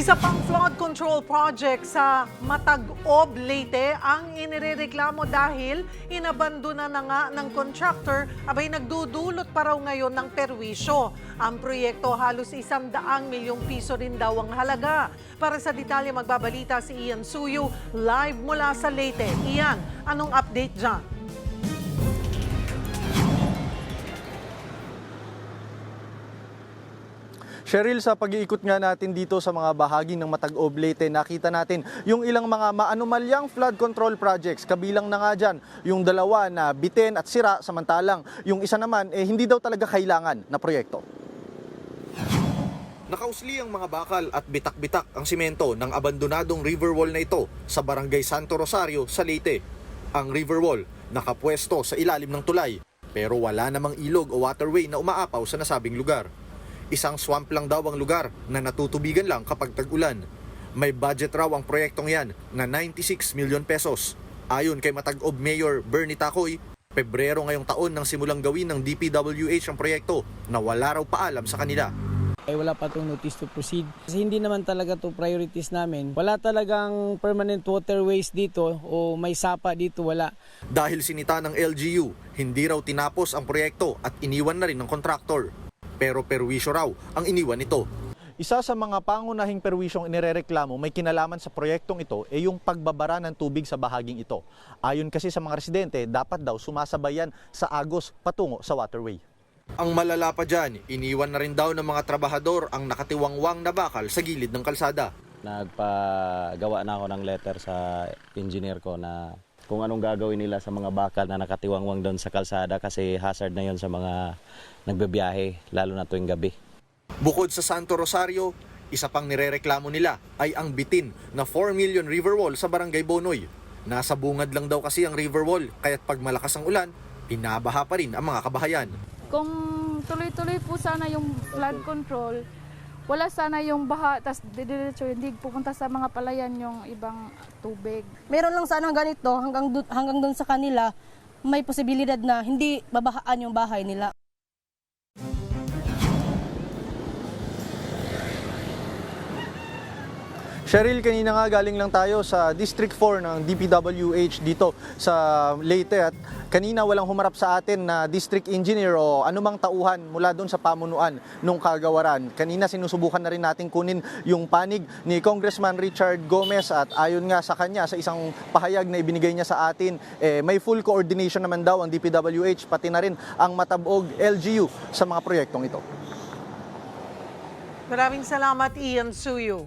Isa pang flood control project sa Matag-Ob, Leyte ang inirereklamo dahil inabandona na nga ng contractor abay nagdudulot pa raw ngayon ng perwisyo. Ang proyekto halos isang daang milyong piso rin daw ang halaga. Para sa detalye magbabalita si Ian Suyu live mula sa Leyte. Ian, anong update dyan? Cheryl, sa pag-iikot nga natin dito sa mga bahagi ng Matag Oblate, nakita natin yung ilang mga maanumalyang flood control projects. Kabilang na nga dyan yung dalawa na bitin at sira, samantalang yung isa naman eh, hindi daw talaga kailangan na proyekto. Nakausli ang mga bakal at bitak-bitak ang simento ng abandonadong river wall na ito sa barangay Santo Rosario sa Leyte. Ang river wall nakapwesto sa ilalim ng tulay pero wala namang ilog o waterway na umaapaw sa nasabing lugar. Isang swamp lang daw ang lugar na natutubigan lang kapag tag-ulan. May budget raw ang proyektong yan na 96 milyon pesos. Ayon kay Matag-Ob Mayor Bernie Tacoy, Pebrero ngayong taon nang simulang gawin ng DPWH ang proyekto na wala raw paalam sa kanila. ay wala pa itong notice to proceed. Kasi hindi naman talaga to priorities namin. Wala talagang permanent waterways dito o may sapa dito, wala. Dahil sinita ng LGU, hindi raw tinapos ang proyekto at iniwan na rin ng kontraktor. Pero perwisyo raw ang iniwan nito. Isa sa mga pangunahing perwisyong inirereklamo may kinalaman sa proyektong ito ay yung pagbabara ng tubig sa bahaging ito. Ayon kasi sa mga residente, dapat daw sumasabayan sa agos patungo sa waterway. Ang malala pa dyan, iniwan na rin daw ng mga trabahador ang nakatiwangwang na bakal sa gilid ng kalsada. nagpagawa na ako ng letter sa engineer ko na kung anong gagawin nila sa mga bakal na nakatiwangwang doon sa kalsada kasi hazard na yon sa mga nagbebiyahe, lalo na tuwing gabi. Bukod sa Santo Rosario, isa pang nirereklamo nila ay ang bitin na 4 million river wall sa Barangay Bonoy. Nasa bungad lang daw kasi ang river wall, kaya't pag malakas ang ulan, pinabaha pa rin ang mga kabahayan. Kung tuloy-tuloy po sana yung flood control, wala sana yung baha, tas didiretso, hindi pupunta sa mga palayan yung ibang tubig. meron lang sanang ganito hanggang hanggang doon sa kanila may posibilidad na hindi babahaan yung bahay nila. Cheryl, kanina nga galing lang tayo sa District 4 ng DPWH dito sa Leyte at kanina walang humarap sa atin na district engineer o anumang tauhan mula doon sa pamunuan nung kagawaran. Kanina sinusubukan na rin natin kunin yung panig ni Congressman Richard Gomez at ayon nga sa kanya sa isang pahayag na ibinigay niya sa atin, eh, may full coordination naman daw ang DPWH pati na rin ang Matabog LGU sa mga proyektong ito. Maraming salamat Ian Suyu.